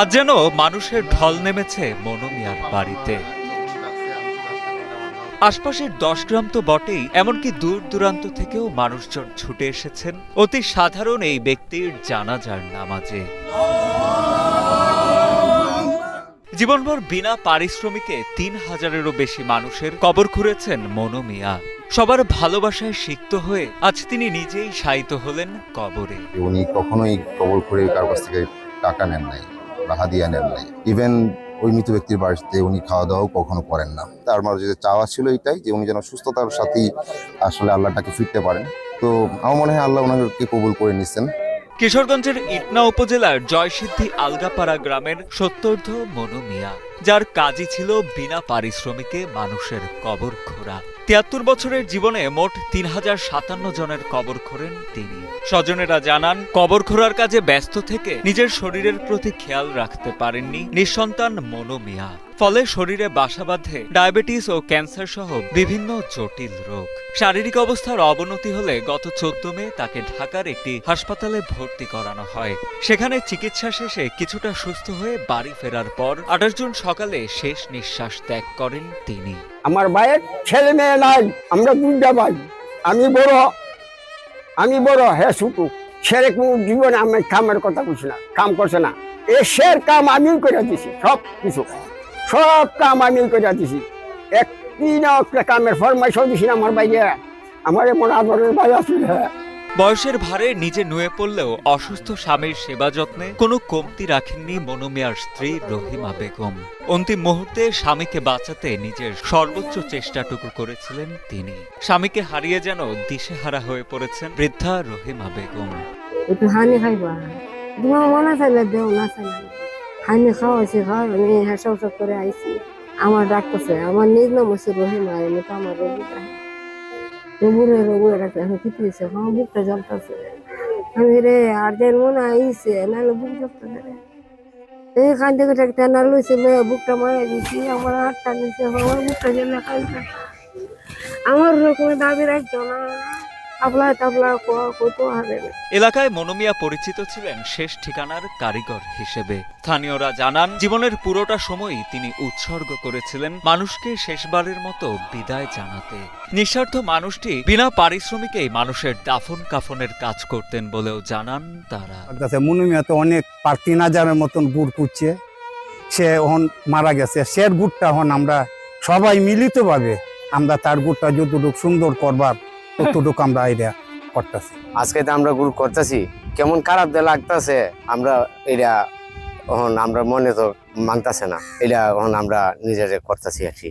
আজ যেন মানুষের ঢল নেমেছে মনোমিয়ার বাড়িতে। আশপাশের দশ গ্রাম তো বটেই, এমনকি দূর দূরান্ত থেকেও মানুষজন ছুটে এসেছেন। অতি সাধারণ এই ব্যক্তির জানাজার নামাজে। জীবনভর বিনা পারিশ্রমিকে তিন হাজারেরও বেশি মানুষের কবর খুঁড়েছেন মনোমিয়া। সবার ভালোবাসায় সিক্ত হয়ে আজ তিনি নিজেই শায়িত হলেন কবরে। উনি কখনোই কবল করে কারও কাছ থেকে টাকা নেন নাই। হাদিয়া নেন নাই। ইভেন ওই মৃত ব্যক্তির বাড়িতে উনি খাওয়া দাওয়াও কখনো করেন না। তার মাঝে যে চাওয়া ছিল এটাই যে উনি যেন সুস্থতার সাথেই আসলে আল্লাহটাকে ফিরতে পারেন। তো আমার মনে হয় আল্লাহ ওনাকে কবুল করে নিচ্ছেন কিশোরগঞ্জের ইটনা উপজেলার জয়সিদ্ধি আলগাপাড়া গ্রামের সত্তর্ধ মনু মিয়া, যার কাজই ছিল বিনা পারিশ্রমিকে মানুষের কবর খোঁড়া। তিয়াত্তর বছরের জীবনে মোট তিন হাজার সাতান্ন জনের কবর খোরেন তিনি। স্বজনেরা জানান, কবর খোরার কাজে ব্যস্ত থেকে নিজের শরীরের প্রতি খেয়াল রাখতে পারেননি নিঃসন্তান মনো মিয়া ফলে শরীরে বাসা বাঁধে, ডায়াবেটিস ও ক্যান্সার সহ বিভিন্ন জটিল রোগ। শারীরিক অবস্থার অবনতি হলে গত চোদ্দ মে তাকে ঢাকার একটি হাসপাতালে ভর্তি করানো হয়। সেখানে চিকিৎসা শেষে কিছুটা সুস্থ হয়ে বাড়ি ফেরার পর আঠাশ জুন সকালে শেষ নিঃশ্বাস ত্যাগ করেন তিনি। আমার ভাইয়ের ছেলে মেয়ে নাই, আমরা দুইটা ভাই। আমি বড় আমি বড় হ্যাঁ ছুটু ছেলে কোনো জীবনে আমি কামের কথা বলছি না, কাম করছে না। এ শের কাম আমি করে দিছি সব কিছু সব কাম আমি করে দিছি। একটি না কামের ফরমাইশও দিছি না আমার ভাইয়ে আমার এমন আদরের ভাই আছিল বয়সের ভারে নিজে নুয়ে পড়লেও অসুস্থ স্বামীর সেবা যত্নে কোনো কমতি রাখেননি মনোমিয়ার স্ত্রী রহিমা বেগম। অন্তিম মুহূর্তে স্বামীকে বাঁচাতে নিজের সর্বোচ্চ চেষ্টাটুকু করেছিলেন তিনি। স্বামীকে হারিয়ে যেন দিশেহারা হয়ে পড়েছেন বৃদ্ধা রহিমা বেগম। একটু হানি খাইবা। তোমার মনে চাইলে দেও না চাইলে হানি খাওয়াইছি খাওয়াই আমি হেসা উসা করে আইছি। আমার ডাকতেছে আমার নিজ নাম হচ্ছে রহিমা আমি তো আমার রোগীটা রবুরে রবুরে রাখতে আমি কি দিয়েছে আমার বুকটা জ্বলতেছে। আমি রে, আর যেন মনে আইছে, নাহলে বুক জ্বলতেছে রে। এই একটা না লইছে লয়ে বুকটা মারা দিছি, আমার হাতটা নিছে আমার বুকটা জ্বলে খাইছে আমার রকমের দাবি রাখছো না। আপলা তাবলা কত এলাকায় মনোমিয়া পরিচিত ছিলেন শেষ ঠিকানার কারিগর হিসেবে। স্থানীয়রা জানান জীবনের পুরোটা সময়ই তিনি উৎসর্গ করেছিলেন মানুষকে শেষবারের মতো বিদায় জানাতে। নিঃস্বার্থ মানুষটি বিনা পারিশ্রমিকেই মানুষের দাফন কাফনের কাজ করতেন বলেও জানান তারা। মনুমিয়া তো অনেক তিন হাজারের মতন গুড় কুচ্ছে সে এখন মারা গেছে। সের গুড়টা এখন আমরা সবাই মিলিতভাবে আমরা তার গুড়টা যতটুকু সুন্দর করবার ততটুকু আমরা আইডিয়া করতেছি। আজকে তো আমরা গ্রুপ করতেছি, কেমন খারাপ দিয়ে লাগতেছে, আমরা এটা এখন আমরা মনে তো মানতেছে না। এটা এখন আমরা নিজেরা করতেছি আর কি।